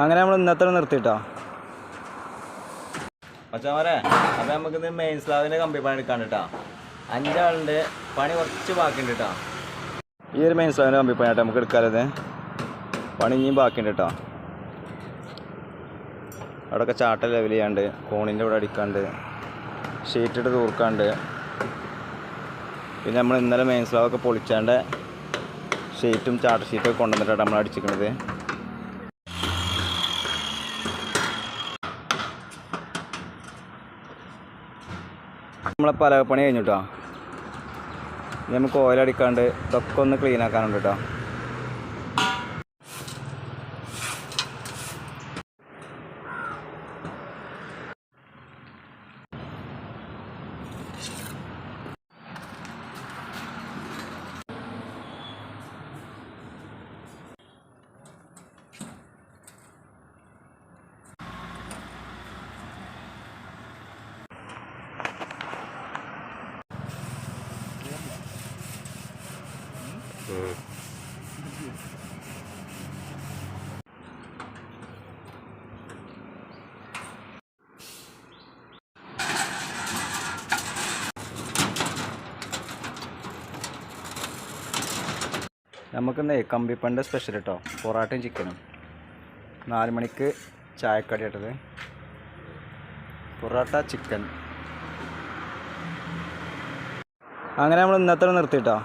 അങ്ങനെ നമ്മൾ ഇന്നത്തെ നിർത്തിട്ടോ. മച്ചാമാരെ അപ്പം നമുക്കിത് മെയിൻ സ്ലാബിന്റെ കമ്പി പണി എടുക്കാൻ കേട്ടോ അഞ്ചാളിന്റെ പണി കുറച്ച് ബാക്കിയുണ്ട് കേട്ടോ ഈ ഒരു മെയിൻ സ്ലാബിന്റെ കമ്പി പണി നമുക്ക് എടുക്കാറത് പണി ഇനിയും ബാക്കിയുണ്ട് കേട്ടോ അവിടെയൊക്കെ ചാട്ട ലെവൽ ചെയ്യാണ്ട് കോണിന്റെ ഇവിടെ അടിക്കാണ്ട് ഷീറ്റ് ഇട്ട് തൂർക്കാണ്ട്. പിന്നെ നമ്മൾ ഇന്നലെ മെയിൻ സ്ലാബൊക്കെ പൊളിച്ചാണ്ട് ഷീറ്റും ചാട്ട ഷീറ്റൊക്കെ ഒക്കെ കൊണ്ടുവന്നിട്ടാണ് നമ്മൾ അടിച്ചിരിക്കുന്നത്. നമ്മളെ പലകപ്പണി കഴിഞ്ഞു കേട്ടോ നമുക്ക് ഓയിലടിക്കാണ്ട് ഇതൊക്കെ ഒന്ന് ക്ലീൻ ആക്കാനുണ്ട് കേട്ടോ നമുക്കിന്നേ കമ്പിപ്പണ്ട് സ്പെഷ്യൽ കേട്ടോ പൊറാട്ടയും ചിക്കനും നാല് മണിക്ക് ചായക്കടി ഇട്ടത് പൊറോട്ട ചിക്കൻ അങ്ങനെ നമ്മൾ ഇന്നത്തെ നിർത്തിട്ടോ.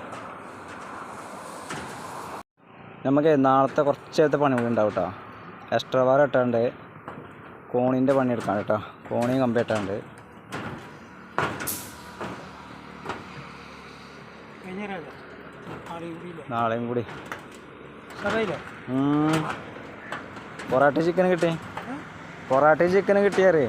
നമുക്ക് നാളത്തെ കുറച്ച് നേരത്തെ പണികൾ ഉണ്ടാവും കേട്ടോ എക്സ്ട്രാ വാർ ഇട്ടാണ്ട് കോണിന്റെ പണി എടുക്കാൻ കേട്ടോ കോണി കമ്പി ഇട്ടാണ്ട്. നാളെയും കൂടി. പൊറാട്ടയും പൊറാട്ട ചിക്കൻ കിട്ടി. പൊറാട്ട ചിക്കൻ കിട്ടിയാറേ